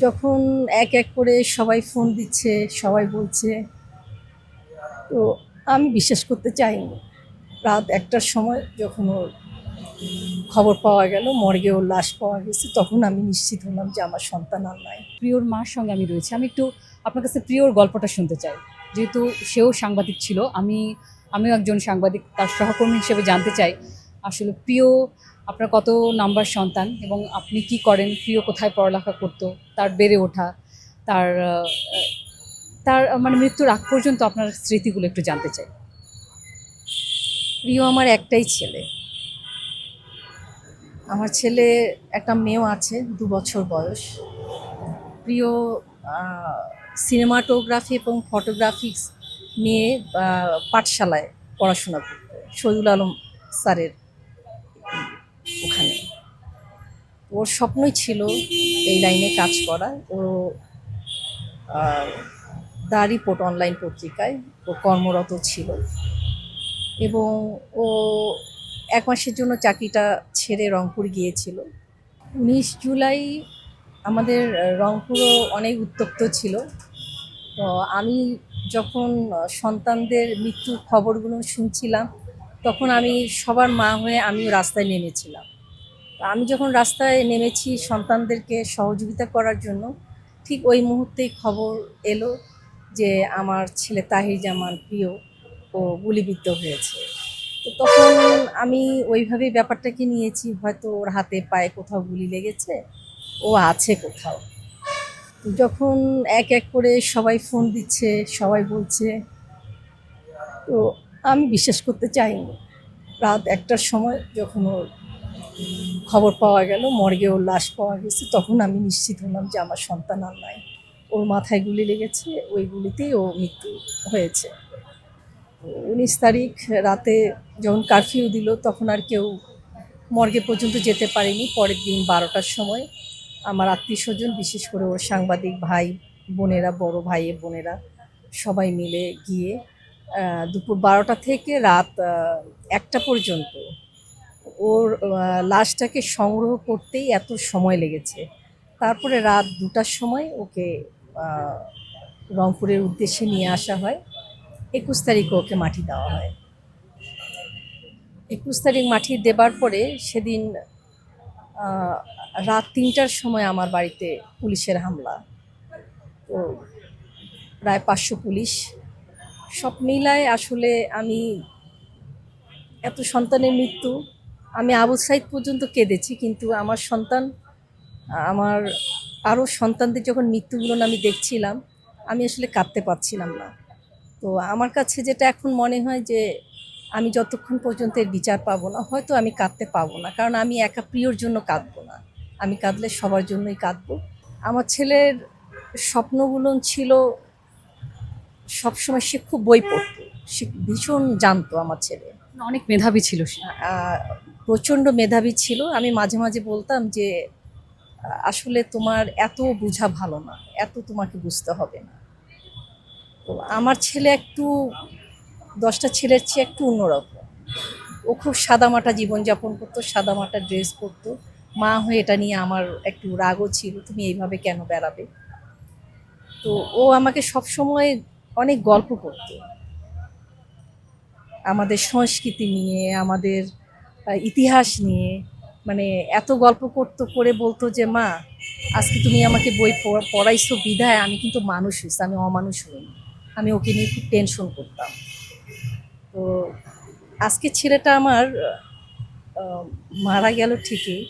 যখন এক এক করে সবাই ফোন দিচ্ছে, সবাই বলছে, তো আমি বিশ্বাস করতে চাইনি। রাত একটার সময় যখন ওর খবর পাওয়া গেল, মর্গে ওর লাশ পাওয়া গেছে, তখন আমি নিশ্চিত হলাম যে আমার সন্তান আর নাই। প্রিয়র মার সঙ্গে আমি রয়েছি। আমি একটু আপনার কাছে প্রিয়র গল্পটা শুনতে চাই। যেহেতু সেও সাংবাদিক ছিল, আমি, আমিও একজন সাংবাদিক, তার সহকর্মী হিসেবে জানতে চাই। আসলে প্রিয়, আপনার কত নাম্বার সন্তান এবং আপনি কি করেন, প্রিয় কোথায় পড়ালেখা করতো, তার বেড়ে ওঠা, তার তার মানে মৃত্যুর আগ পর্যন্ত আপনার স্মৃতিগুলো একটু জানতে চাই। প্রিয় আমার একটাই ছেলে। আমার ছেলে, একটা মেয়েও আছে, দু বছর বয়স। প্রিয় সিনেমাটোগ্রাফি এবং ফটোগ্রাফিক্স নিয়ে পাঠশালায় পড়াশোনা করতো শহীদুল আলম স্যারের ওখানে। ওর স্বপ্নই ছিল এই লাইনে কাজ করা। ও দ্য রিপোর্ট অনলাইন পত্রিকায়, ও কর্মরত ছিল। এবং ও এক মাসের জন্য চাকরিটা ছেড়ে রংপুর গিয়েছিল। উনিশ জুলাই আমাদের রংপুরও অনেক উত্তপ্ত ছিল। তো আমি যখন সন্তানদের মৃত্যুর খবরগুলো শুনছিলাম তখন আমি সবার মা হয়ে আমিও রাস্তায় নেমেছিলাম। আমি যখন রাস্তায় নেমেছি সন্তানদেরকে সহযোগিতা করার জন্য, ঠিক ওই মুহূর্তেই খবর এলো যে আমার ছেলে তাহির জামান প্রিয় ও গুলিবিদ্ধ হয়েছে। তো তখন আমি ওইভাবেই ব্যাপারটাকে নিয়েছি, হয়তো ওর হাতে পায়ে কোথাও গুলি লেগেছে, ও আছে কোথাও। যখন এক এক করে সবাই ফোন দিচ্ছে, সবাই বলছে, তো আমি বিশ্বাস করতে চাইনি। রাত একটার সময় যখন ওর খবর পাওয়া গেল, মর্গে ওর লাশ পাওয়া গেছে, তখন আমি নিশ্চিত হলাম যে আমার সন্তান আর নাই। ওর মাথায় গুলি লেগেছে, ওই গুলিতেই ও মৃত্যু হয়েছে। উনিশ তারিখ রাতে যখন কারফিউ দিল, তখন আর কেউ মর্গে পর্যন্ত যেতে পারেনি। পরের দিন বারোটার সময় আমার আত্মীয় স্বজন, বিশেষ করে ওর সাংবাদিক ভাই, বোনেরা, বড় ভাই বোনেরা, সবাই মিলে গিয়ে দুপুর বারোটা থেকে রাত একটা পর্যন্ত। ওর লাশটাকে সংগ্রহ করতেই এত সময় লেগেছে। তারপরে রাত দুটার সময় ওকে রংপুরের উদ্দেশ্যে নিয়ে আসা হয়। একুশ তারিখে ওকে মাটি দেওয়া হয়। একুশ তারিখ মাটি দেবার পরে সেদিন রাত তিনটার সময় আমার বাড়িতে পুলিশের হামলা। তো প্রায় পাঁচশো পুলিশ সব মিলায় আসলে আমি এত সন্তানের মৃত্যু, আমি আবু সাইদ পর্যন্ত কেঁদেছি, কিন্তু আমার সন্তান, আমার আরও সন্তানদের যখন মৃত্যুগুলো আমি দেখছিলাম, আমি আসলে কাঁদতে পারছিলাম না। তো আমার কাছে যেটা এখন মনে হয় যে, আমি যতক্ষণ পর্যন্ত এর বিচার পাবো না, হয়তো আমি কাঁদতে পাবো না, কারণ আমি একা প্রিয়র জন্য কাঁদবো না। আমি কাঁদলে সবার জন্যই কাঁদবো। আমার ছেলের স্বপ্নগুলো ছিল সবসময় সে খুব বই পড়তো। সে ভীষণ জানতো আমার ছেলে। অনেক মেধাবী ছিল সে। প্রচণ্ড মেধাবী ছিল। আমি মাঝে মাঝে বলতাম যে আসলে তোমার এত বোঝা ভালো না এত তোমাকে বুঝতে হবে না। তো আমার ছেলে একটু দশটা ছেলের চেয়ে একটু অন্যরকম। ও খুব সাদামাটা জীবনযাপন করতো সাদামাটা ড্রেস পরতো। মা হয়ে এটা নিয়ে আমার একটু রাগও ছিল তুমি এইভাবে কেন বেড়াবে? তো ও আমাকে সবসময় অনেক গল্প করতো। আমাদের সংস্কৃতি নিয়ে, আমাদের ইতিহাস নিয়ে মানে এত গল্প করতো, করে বলতো যে, মা, আজকে তুমি আমাকে বই পড়- পড়াইছো বিধায় আমি কিন্তু মানুষ হয়েছি আমি অমানুষ হইনি। আমি ওকে নিয়ে খুব টেনশন করতাম। তো আজকে ছেলেটা আমার মারা গেল ঠিকই।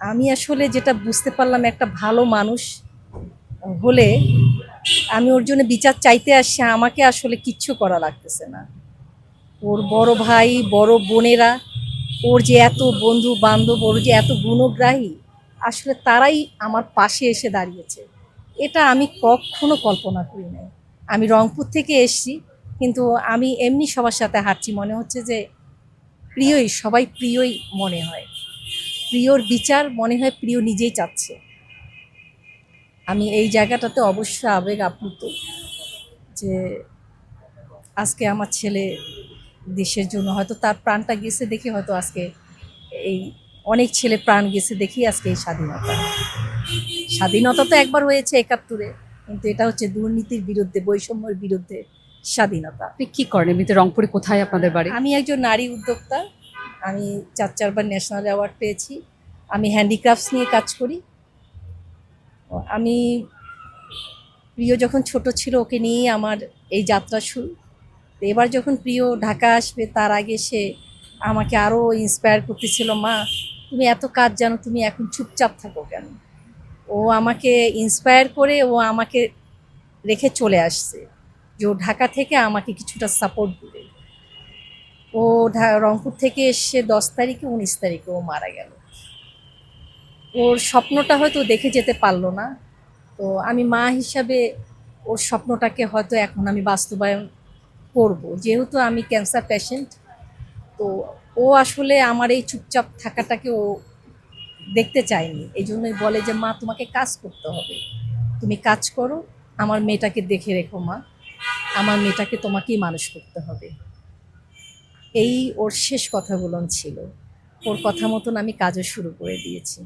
আমি আসলে যেটা বুঝতে পারলাম, একটা ভালো মানুষ হলে আমি ওর জন্য বিচার চাইতে আসছি, আমাকে আসলে কিচ্ছু করা লাগতেছে না। ওর বড় ভাই, বড় বোনেরা, ওর যে এত বন্ধু বান্ধব, ওর যে এত গুণগ্রাহী, আসলে তারাই আমার পাশে এসে দাঁড়িয়েছে। এটা আমি কখনো কল্পনা করি নাই। আমি রংপুর থেকে এসছি, কিন্তু আমি এমনি সবার সাথে হাঁটছি, মনে হচ্ছে যে প্রিয়ই, সবাই প্রিয়ই মনে হয়। প্রিয়র বিচার মনে হয় প্রিয় নিজেই চাচ্ছে। আমি এই জায়গাটাতে অবশ্যই আবেগ আপ্লুত যে আজকে আমার ছেলে দেশের জন্য হয়তো তার প্রাণটা গেছে দেখে হয়তো আজকে এই অনেক ছেলে প্রাণ গেছে দেখি আজকে এই স্বাধীনতা। স্বাধীনতা তো একবার হয়েছে একাত্তরে, কিন্তু এটা হচ্ছে দুর্নীতির বিরুদ্ধে, বৈষম্যের বিরুদ্ধে স্বাধীনতা। আপনি কী করেন? এমনিতে রংপুরে কোথায় আপনাদের বাড়ি? আমি একজন নারী উদ্যোক্তা, আমি চার চারবার ন্যাশনাল অ্যাওয়ার্ড পেয়েছি, আমি হ্যান্ডিক্রাফটস নিয়ে কাজ করি আমি প্রিয় যখন ছোট ছিল, ওকে নিয়েই আমার এই যাত্রা শুরু। এবার যখন প্রিয় ঢাকা আসবে, তার আগে সে আমাকে আরও ইন্সপায়ার করতেছিল, মা, তুমি এত কাজ জানো, তুমি এখন চুপচাপ থাকো কেন? ও আমাকে ইন্সপায়ার করে, ও আমাকে রেখে চলে আসছে যে ও ঢাকা থেকে আমাকে কিছুটা সাপোর্ট দিবে। ও রংপুর থেকে এসে দশ তারিখে, উনিশ তারিখে ও মারা গেল। ওর স্বপ্নটা হয়তো দেখে যেতে পারল না। তো আমি মা হিসাবে ওর স্বপ্নটাকে হয়তো এখন আমি বাস্তবায়ন করব। যেহেতু আমি ক্যান্সার পেশেন্ট তো ও আসলে আমার এই চুপচাপ থাকাটাকে ও দেখতে চায়নি। এই জন্যই বলে যে, মা, তোমাকে কাজ করতে হবে। তুমি কাজ করো, আমার মেয়েটাকে দেখে রেখো মা। আমার মেয়েটাকে তোমাকেই মানুষ করতে হবে। এই ওর শেষ কথাগুলো ছিল। ওর কথা মতন আমি কাজও শুরু করে দিয়েছি।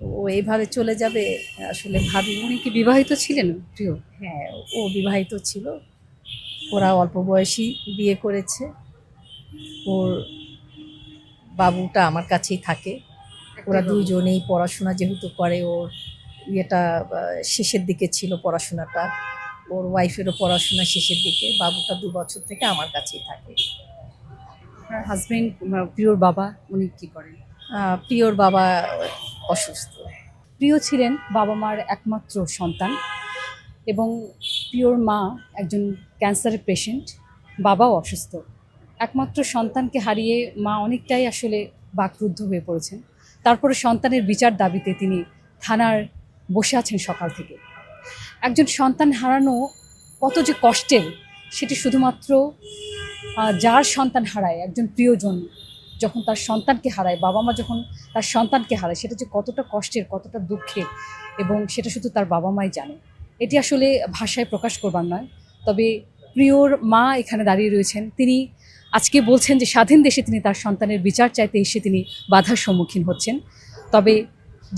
ও এইভাবে চলে যাবে আসলে ভাবি উনি কি বিবাহিত ছিলেন? প্রিয়? হ্যাঁ ও বিবাহিত ছিল। ওরা অল্প বয়সী বিয়ে করেছে। ওর বাবুটা আমার কাছেই থাকে। ওরা দুজনেই পড়াশোনা যেহেতু করে ওর ইয়েটা শেষের দিকে ছিল পড়াশোনাটা। ওর ওয়াইফেরও পড়াশোনা শেষের দিকে বাবুটা দু বছর থেকে আমার কাছেই থাকে। হাজবেন্ড প্রিয়র বাবা উনি কি করেন? প্রিয়র বাবা অসুস্থ। প্রিয় ছিলেন বাবা মার একমাত্র সন্তান এবং প্রিয়র মা একজন ক্যান্সারের পেশেন্ট, বাবাও অসুস্থ। একমাত্র সন্তানকে হারিয়ে মা অনেকটাই আসলে বাকরুদ্ধ হয়ে পড়েছেন। তারপরে সন্তানের বিচার দাবিতে তিনি থানার বসে আছেন সকাল থেকে। একজন সন্তান হারানো কত যে কষ্টের, সেটি শুধুমাত্র যার সন্তান হারায় একজন প্রিয়জন যখন তার সন্তানকে হারায়, বাবা মা যখন তার সন্তানকে হারায়, সেটা যে কতটা কষ্টের, কতটা দুঃখের এবং সেটা শুধু তার বাবা মাই জানে। এটি আসলে ভাষায় প্রকাশ করবার নয়। তবে প্রিয়র মা এখানে দাঁড়িয়ে রয়েছেন। তিনি আজকে বলছেন যে স্বাধীন দেশে তিনি তার সন্তানের বিচার চাইতে এসে তিনি বাধার সম্মুখীন হচ্ছেন। তবে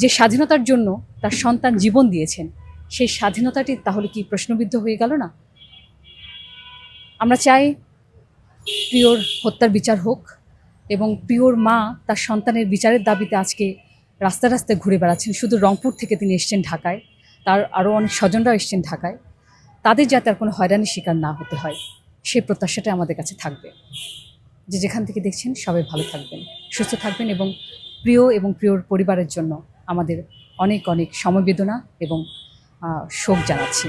যে স্বাধীনতার জন্য তার সন্তান জীবন দিয়েছেন, সেই স্বাধীনতাটি তাহলে কি প্রশ্নবিদ্ধ হয়ে গেল না? আমরা চাই প্রিয়র হত্যার বিচার হোক এবং প্রিয়র মা তার সন্তানের বিচারের দাবিতে আজকে রাস্তা রাস্তায় ঘুরে বেড়াচ্ছেন। শুধু রংপুর থেকে তিনি এসছেন ঢাকায়। তার আরও অনেক স্বজনরাও এসছেন ঢাকায়। তাদের যাতে আর কোনো হয়রানির শিকার না হতে হয় সেই প্রত্যাশাটা আমাদের কাছে থাকবে। যে যেখান থেকে দেখছেন, সবাই ভালো থাকবেন, সুস্থ থাকবেন এবং প্রিয় এবং প্রিয়র পরিবারের জন্য আমাদের অনেক অনেক সমবেদনা এবং শোক জানাচ্ছি।